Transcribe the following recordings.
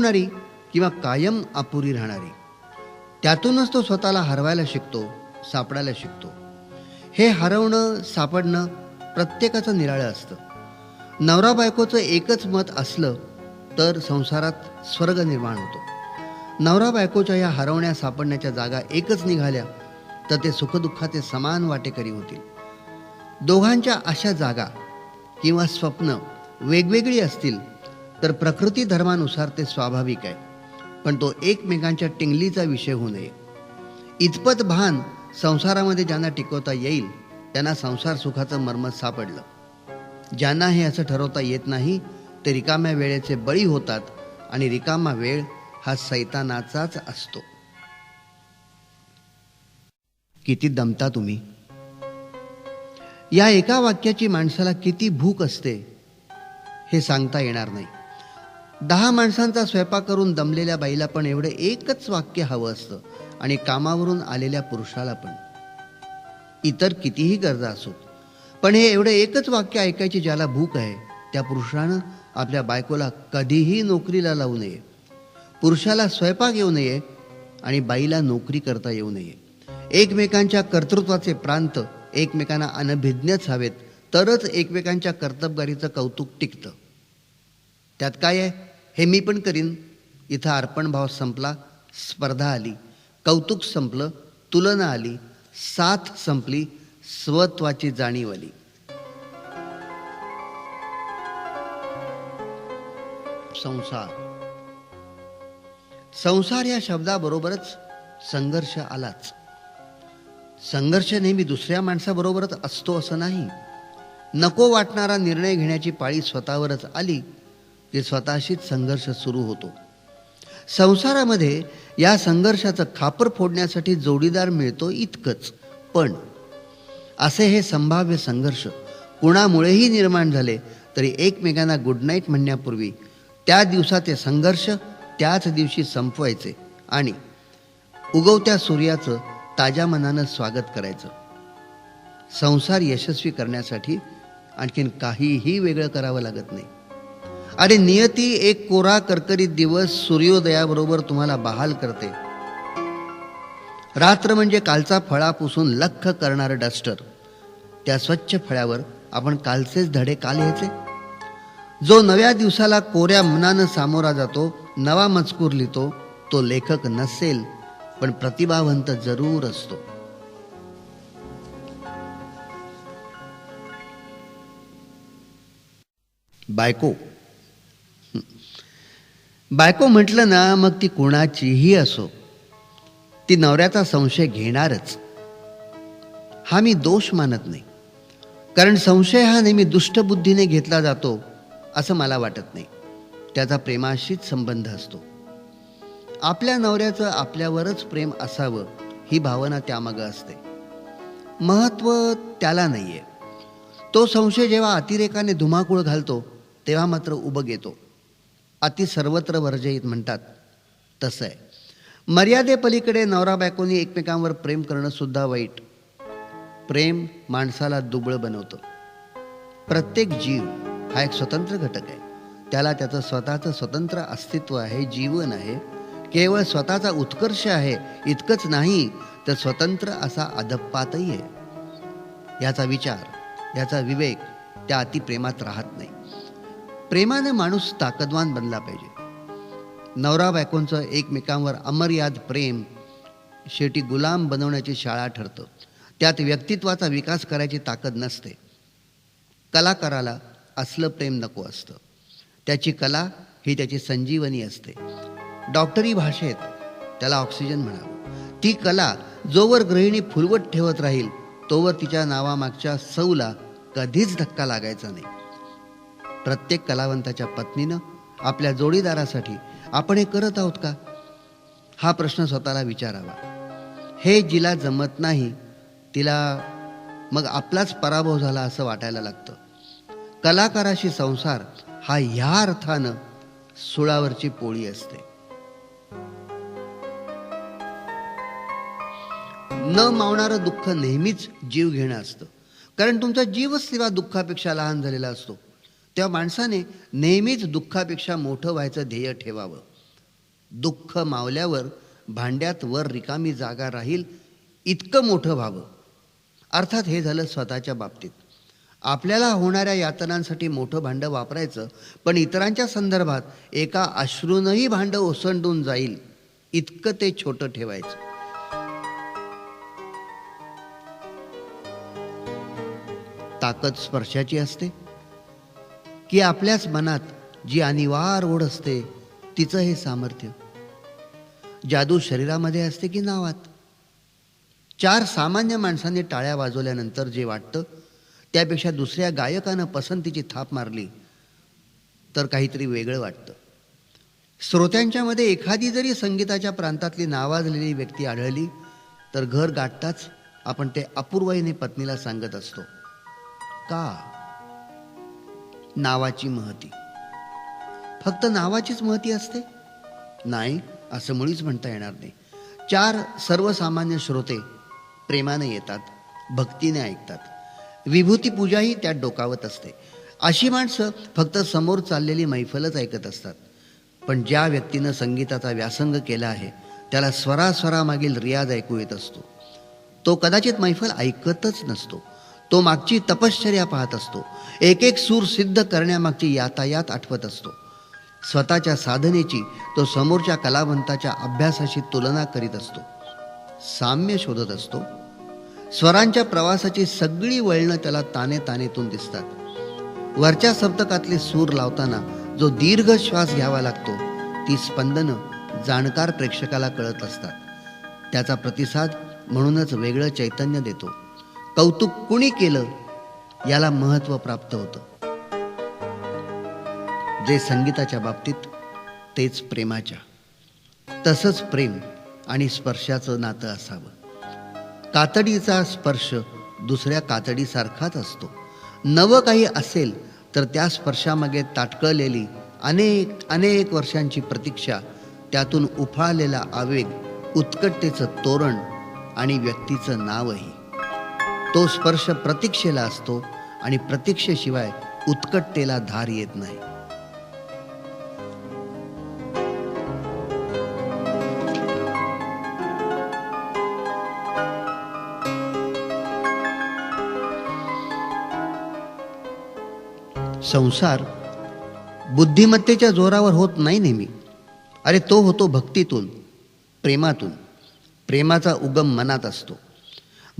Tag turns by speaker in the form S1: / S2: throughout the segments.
S1: होणारी किंवा कायम अपुरी राहणारी. त्यातूनच तो स्वतःला हरवायला शिकतो सापडायला शिकतो. हे हरवणं सापडणं प्रत्येकाचं निराळं असतं. नवरा बायकोचं एकच मत असलं तर संसारात स्वर्ग निर्माण होतो. नवरा बायकोच्या या हरवण्या सापडण्याच्या जागा एकच निघाल्या तर ते सुखदुःखाचे समान वाटेकरी होतील. दोघांच्या अशा जागा किंवा स्वप्न वेगवेगळी असतील तर प्रकृती धर्मानुसार ते स्वाभाविक आहे. पण तो एकमेकांच्या टिंगलीचा विषय होऊ नये. इतपत भान संसारामध्ये ज्यांना टिकवता येईल त्यांना संसार सुखाचं मर्म सापडलं. ज्यांना हे असं ठरवता येत नाही ते रिकाम्या वेळेचे बळी होतात आणि रिकामा वेळ हा सैतानाचाच असतो. किती दमता तुम्ही. या एका वाक्याची माणसाला किती भूक असते हे सांगता येणार नाही. दहा माणसांचा स्वयंपाक करून दमलेल्या बाईला पण एवढं एकच वाक्य हवं असतं. आणि कामावरून आलेल्या पुरुषाला पण. इतर कितीही गरजा असोत. पण हे एवढं एकच वाक्य ऐकायची ज्याला भूक आहे त्या पुरुषानं आपल्या बायकोला कधीही नोकरीला लावू नये. पुरुषाला स्वयंपाक येऊ नये आणि बाईला नोकरी करता येऊ नये. एकमेकांच्या कर्तृत्वाचे प्रांत एकमेकांना अनभिज्ञच हवेत तरच एकमेकांच्या कर्तबगारीचं कौतुक टिकतं. त्यात काय आहे? हे मी पण करीन. इथं अर्पणभाव संपला स्पर्धा आली. कौतुक संपलं तुलना आली. साथ संपली स्वत्वाची जाणीव आली. संसार. संसार या शब्दाबरोबरच संघर्ष आलाच. संघर्ष नेहमी दुसऱ्या माणसाबरोबरच असतो असं नाही. नको वाटणारा निर्णय घेण्याची पाळी स्वतःवरच आली. की स्वतःशीच संघर्ष सुरू होतो. संसारामध्ये या संघर्षाचं खापर फोडण्यासाठी जोडीदार मिळतो इतकंच. पण असे हे संभाव्य संघर्ष कुणामुळेही निर्माण झाले तरी एकमेकांना गुड नाईट म्हणण्यापूर्वी त्या दिवसाचे संघर्ष त्याच दिवशी संपवायचे आणि उगवत्या सूर्याचं ताज्या मनानं स्वागत करायचं. संसार यशस्वी करण्यासाठी आणखीन काहीही वेगळं करावं लागत नाही. अरे नियती एक कोरा करकरीत दिवस सूर्योदयाबरोबर तुम्हाला बहाल करते. रात्र म्हणजे कालचा फळा पुसून लख करणारं डस्टर. त्या स्वच्छ फळ्यावर आपण कालचेच धडे का लिहायचे? जो नव्या दिवसाला कोऱ्या मनानं सामोरा जातो नवा मजकूर लिहितो तो लेखक नसेल पण प्रतिभावंत जरूर असतो. बायको बायको म्हटलं ना मग ती कोणाचीही असो. ती नवऱ्याचा संशय घेणारच. हा मी दोष मानत नाही. कारण संशय हा नेहमी दुष्टबुद्धीने घेतला जातो असं मला वाटत नाही. त्याचा प्रेमाशीच संबंध असतो. आपल्या नवऱ्याचं आपल्यावरच प्रेम असावं ही भावना त्यामागं असते. महत्त्व त्याला नाही आहे तो संशय जेव्हा अतिरेकाने धुमाकूळ घालतो तेव्हा मात्र उभं येतो. अति सर्वत्र वर्जयित म्हणतात. तसं आहे. मर्यादेपलीकडे नवरा बायकोनी एकमेकांवर प्रेम करणं सुद्धा वाईट. प्रेम माणसाला दुबळं बनवतं. प्रत्येक जीव हा एक स्वतंत्र घटक आहे. त्याला त्याचं स्वतःचं स्वतंत्र अस्तित्व आहे जीवन आहे. केवळ स्वतःचा उत्कर्ष आहे इतकंच नाही तर स्वतंत्र असा अधपातही आहे. याचा विचार याचा विवेक त्या अतिप्रेमात राहत नाही. प्रेमाने माणूस ताकदवान बनला पाहिजे. नवरा बायकोंचं एकमेकांवर अमर्याद प्रेम शेवटी गुलाम बनवण्याची शाळा ठरतं. त्यात व्यक्तित्वाचा विकास करायची ताकद नसते. कलाकाराला असलं प्रेम नको असतं. त्याची कला ही त्याची संजीवनी असते. डॉक्टरी भाषेत त्याला ऑक्सिजन म्हणावं. ती कला जोवर गृहिणी फुलवट ठेवत राहील तोवर तिच्या नावामागच्या सौला कधीच धक्का लागायचा नाही. प्रत्येक कलावंताच्या पत्नीनं आपल्या जोडीदारासाठी आपण हे करत आहोत का? हा प्रश्न स्वतःला विचारावा. हे जिला जमत नाही तिला मग आपलाच पराभव झाला असं वाटायला लागतं. कलाकाराशी संसार हा ह्या अर्थानं सुळावरची पोळी असते. न मावणारं दुःख नेहमीच जीव घेणं असतं. कारण तुमचा जीवच तेव्हा दुःखापेक्षा लहान झालेला असतो. त्या माणसाने नेहमीच दुःखापेक्षा मोठं व्हायचं ध्येय ठेवावं. दुःख मावल्यावर भांड्यात वर रिकामी जागा राहील इतकं मोठं व्हावं. अर्थात हे झालं स्वतःच्या बाबतीत. आपल्याला होणाऱ्या यातनांसाठी मोठं भांडं वापरायचं पण इतरांच्या संदर्भात एका अश्रूनही भांडं ओसंडून जाईल इतकं ते छोटं ठेवायचं. ताकद स्पर्शाची असते. की आपल्याच मनात जी अनिवार ओढ असते तिचं हे सामर्थ्य. जादू शरीरामध्ये असते की नावात? चार सामान्य माणसांनी टाळ्या वाजवल्यानंतर जे वाटतं त्यापेक्षा दुसऱ्या गायकानं पसंतीची थाप मारली तर काहीतरी वेगळं वाटतं. श्रोत्यांच्यामध्ये एखादी जरी संगीताच्या प्रांतातली नावाजलेली व्यक्ती आढळली तर घर गाठताच आपण ते अपूर्वईने पत्नीला सांगत असतो. का? नावाची महती. फक्त नावाचीच महती असते? नाही असं मुळीच म्हणता येणार नाही. चार सर्वसामान्य श्रोते प्रेमाने येतात भक्तीने ऐकतात. विभूती पूजाही त्यात डोकावत असते. अशी माणसं फक्त समोर चाललेली मैफलच ऐकत असतात. पण ज्या व्यक्तीनं संगीताचा व्यासंग केला आहे त्याला स्वरास्वरामागील रियाज ऐकू येत असतो. तो कदाचित मैफल ऐकतच नसतो. तो मागची तपश्चर्या पाहत असतो. एक एक सूर सिद्ध करण्यामागची यातायात आठवत असतो. स्वतःच्या साधनेची तो समोरच्या कलावंताच्या अभ्यासाशी तुलना करीत असतो. साम्य शोधत असतो. स्वरांच्या प्रवासाची सगळी वळणं त्याला ताने तानेतून दिसतात. वरच्या सप्तकातले सूर लावताना जो दीर्घ श्वास घ्यावा लागतो ती स्पंदनं जाणकार प्रेक्षकाला कळत असतात. त्याचा प्रतिसाद म्हणूनच वेगळं चैतन्य देतो. कौतुक कुणी केलं याला महत्त्व प्राप्त होतं. जे संगीताच्या बाबतीत तेच प्रेमाच्या. तसंच प्रेम आणि स्पर्शाचं नातं असावं. कातडीचा स्पर्श दुसऱ्या कातडीसारखाच असतो. नवं काही असेल तर त्या स्पर्शामागे ताटकळलेली अनेक अनेक वर्षांची प्रतीक्षा त्यातून उफाळलेला आवेग उत्कटतेचं तोरण आणि व्यक्तीचं नावही. तो स्पर्श प्रतीक्षेला असतो आणि प्रतीक्षेशिवाय उत्कटतेला धार येत नाही. संसार बुद्धिमत्तेच्या जोरावर होत नाही नेहमी. अरे तो होतो भक्तीतून प्रेमातून. प्रेमाचा उगम मनात असतो.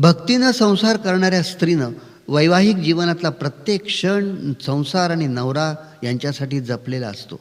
S1: भक्तीनं संसार करणाऱ्या स्त्रीनं वैवाहिक जीवनातला प्रत्येक क्षण संसार आणि नवरा यांच्यासाठी जपलेला असतो.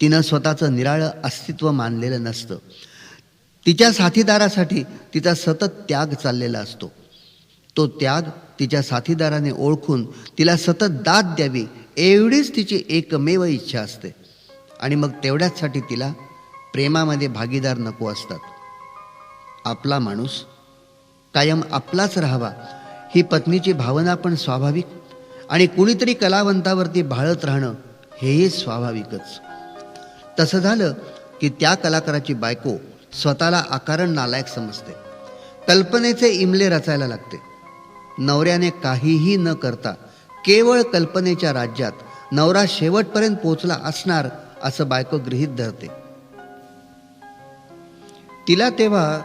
S1: तिनं स्वतःचं निराळं अस्तित्व मानलेलं नसतं. तिच्या साथीदारासाठी तिचा सतत त्याग चाललेला असतो. तो त्याग तिच्या साथीदाराने ओळखून तिला सतत दाद द्यावी एवढीच तिची एकमेव इच्छा असते. आणि मग तेवढ्याचसाठी तिला प्रेमामध्ये भागीदार नको असतात. आपला माणूस कायम आपलाच राहावा. ही पत्नीची भावना पण स्वाभाविक आणि कुणीतरी कलावंतावरती भाळत राहणं हेही स्वाभाविकच. तसं झालं की त्या कलाकाराची बायको स्वतःला आकारण नालायक समजते. कल्पनेचे इमले रचायला लागते. नवऱ्याने काहीही न करता केवळ कल्पनेच्या राज्यात नवरा शेवटपर्यंत पोचला असणार असं बायको गृहीत धरते. तिला तेव्हा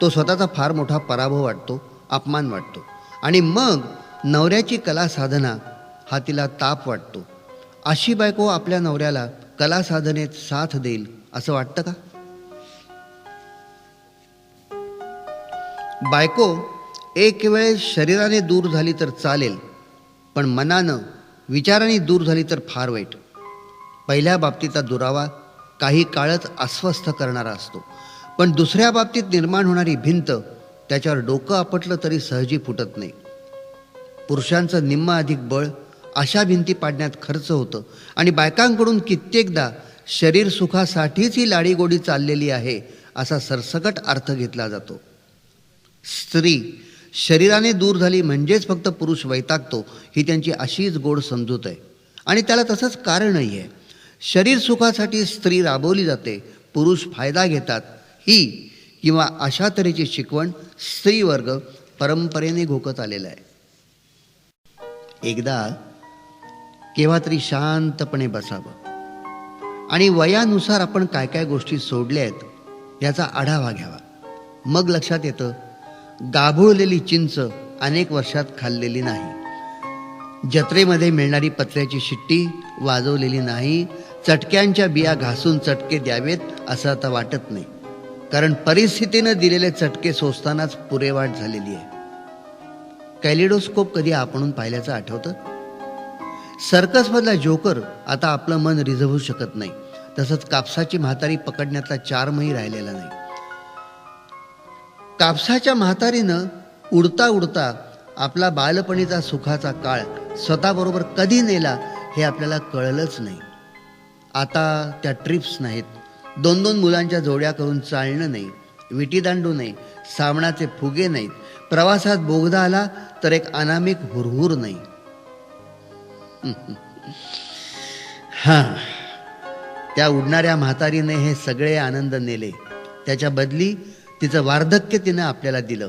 S1: तो स्वतःचा फार मोठा पराभव वाटतो अपमान वाटतो. आणि मग नवऱ्याची कला साधना हा तिला ताप वाटतो. अशी बायको आपल्या नवऱ्याला कला साधनेत साथ देईल असं वाटतं का? बायको एक वेळ शरीराने दूर झाली तर चालेल पण मनानं विचाराने दूर झाली तर फार वाईट. पहिल्या बाबतीचा दुरावा काही काळच अस्वस्थ करणारा असतो. पण दुसऱ्या बाबतीत निर्माण होणारी भिंत त्याच्यावर डोकं आपटलं तरी सहजी फुटत नाही. पुरुषांचं निम्म अधिक बळ अशा भिंती पाडण्यात खर्च होतं आणि बायकांकडून कित्येकदा शरीर सुखासाठीच ही लाडीगोडी चाललेली आहे असा सरसकट अर्थ घेतला जातो. स्त्री शरीराने दूर झाली म्हणजेच फक्त पुरुष वैतागतो ही त्यांची अशीच गोड समजूत आहे. आणि त्याला तसंच कारणही आहे. शरीर सुखासाठी स्त्री राबवली जाते पुरुष फायदा घेतात ही किंवा अशा तऱ्हेची शिकवण स्त्रीवर्ग परंपरेने घोकत आलेला आहे. एकदा केव्हा तरी शांतपणे बसावं. आणि वयानुसार आपण काय काय गोष्टी सोडल्या आहेत याचा आढावा घ्यावा. मग लक्षात येतं गाभुळलेली चिंच अनेक वर्षात खाल्लेली नाही. जत्रेमध्ये मिळणारी पत्र्याची शिट्टी वाजवलेली नाही. चटक्यांच्या बिया घासून चटके द्यावेत असं आता वाटत नाही. कारण परिस्थितीनं दिलेले चटके सोसतानाच पुरेवाट झालेली आहे. कॅलिडोस्कोप कधी आपणून पाहिल्याचं आठवतं? सर्कसमधला जोकर आता आपलं मन रिझवू शकत नाही. तसंच कापसाची म्हातारी पकडण्याचा चारमही राहिलेला नाही. कापसाच्या म्हातारीनं उडता उडता आपला बालपणीचा सुखाचा काळ स्वतःबरोबर कधी नेला हे आपल्याला कळलंच नाही. आता त्या ट्रिप्स नाहीत. दोन दोन मुलांच्या जोड्या करून चालणं नाही विटीदांडू नाही सावणाचे फुगे नाहीत. प्रवासात बोगदा आला तर एक अनामिक हुरहुर नाही. हा त्या उडणाऱ्या म्हातारीने हे सगळे आनंद नेले. त्याच्या बदली तिचं वार्धक्य तिनं आपल्याला दिलं.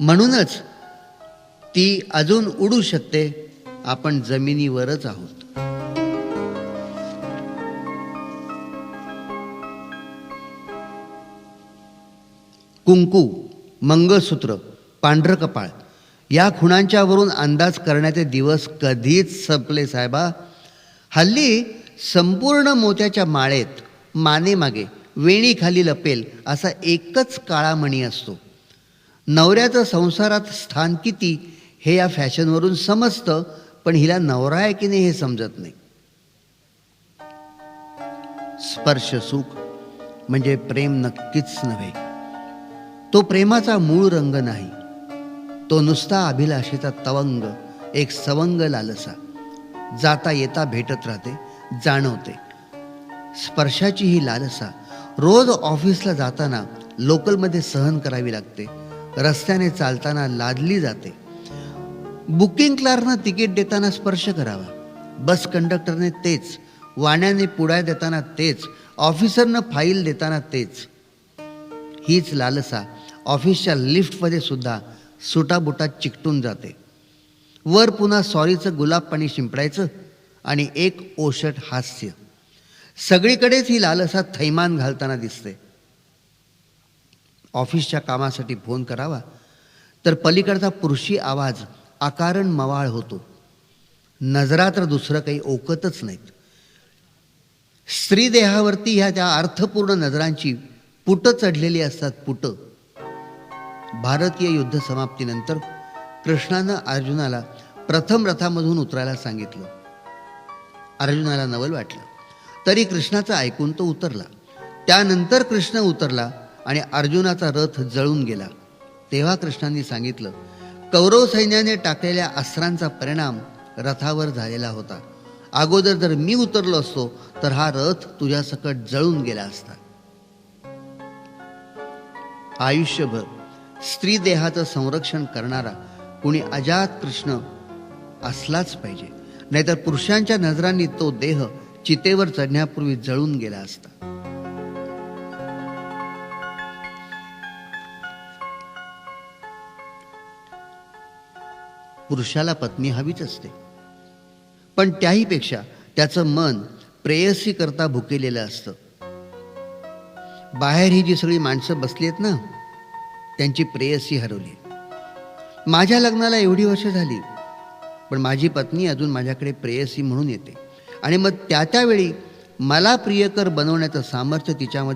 S1: म्हणूनच ती अजून उडू शकते आपण जमिनीवरच आहोत. कुंकू मंगळसूत्र पांढरं कपाळ या खुणांच्यावरून अंदाज करण्याचे दिवस कधीच संपले साहेबा. हल्ली संपूर्ण मोत्याच्या माळेत मानेमागे वेणीखाली लपेल असा एकच काळा मणी असतो. नवऱ्याचं संसारात स्थान किती हे या फॅशनवरून समजतं पण हिला नवरा आहे की नाही हे समजत नाही. स्पर्श सुख म्हणजे प्रेम नक्कीच नव्हे. तो प्रेमाचा मूळ रंग नाही. तो नुसता अभिलाषेचा तवंग एक सवंग लालसा. जाता येता भेटत राहते जाणवते. स्पर्शाची ही लालसा रोज ऑफिसला जाताना लोकलमध्ये सहन करावी लागते. रस्त्याने चालताना लादली जाते. बुकिंग क्लार्कनं तिकीट देताना स्पर्श करावा. बस कंडक्टरने तेच वाण्याने पुढाय देताना तेच ऑफिसरनं फाईल देताना तेच. हीच लालसा ऑफिसच्या लिफ्टमध्ये सुद्धा सुटाबुटा चिकटून जाते. वर पुन्हा सॉरीचं गुलाब पाणी शिंपडायचं आणि एक ओषट हास्य. सगळीकडेच ही लालसा थैमान घालताना दिसते. ऑफिसच्या कामासाठी फोन करावा तर पलीकडचा पुरुषी आवाज आकारण मवाळ होतो. नजरा तर दुसरं काही ओकतच नाहीत. स्त्रीदेहावरती ह्या त्या अर्थपूर्ण नजरांची पुटं चढलेली असतात पुटं. भारतीय युद्ध समाप्तीनंतर कृष्णानं अर्जुनाला प्रथम रथामधून उतरायला सांगितलं. अर्जुनाला नवल वाटलं. तरी कृष्णाचं ऐकून तो उतरला. त्यानंतर कृष्ण उतरला आणि अर्जुनाचा रथ जळून गेला. तेव्हा कृष्णांनी सांगितलं कौरव सैन्याने टाकलेल्या अस्त्रांचा परिणाम रथावर झालेला होता. अगोदर जर मी उतरलो असतो तर हा रथ तुझ्यासकट जळून गेला असता. आयुष्यभर स्त्री देहाचं संरक्षण करणारा कुणी अजात कृष्ण असलाच पाहिजे. नाहीतर पुरुषांच्या नजरांनी तो देह चितेवर चढण्यापूर्वी जळून गेला असता. पुरुषाला पत्नी हवीच असते. पण त्याहीपेक्षा त्याचं मन प्रेयसी करता भुकेलेलं असतं. बाहेर ही जी सगळी माणसं बसली आहेत ना त्यांची प्रेयसी हरवली. माझ्या लग्नाला एवढी वर्ष झाली पण माझी पत्नी अजून माझ्याकडे प्रेयसी म्हणून येते. आणि मग त्या त्यावेळी मला प्रियकर बनवण्याचं सामर्थ्य तिच्यामध्ये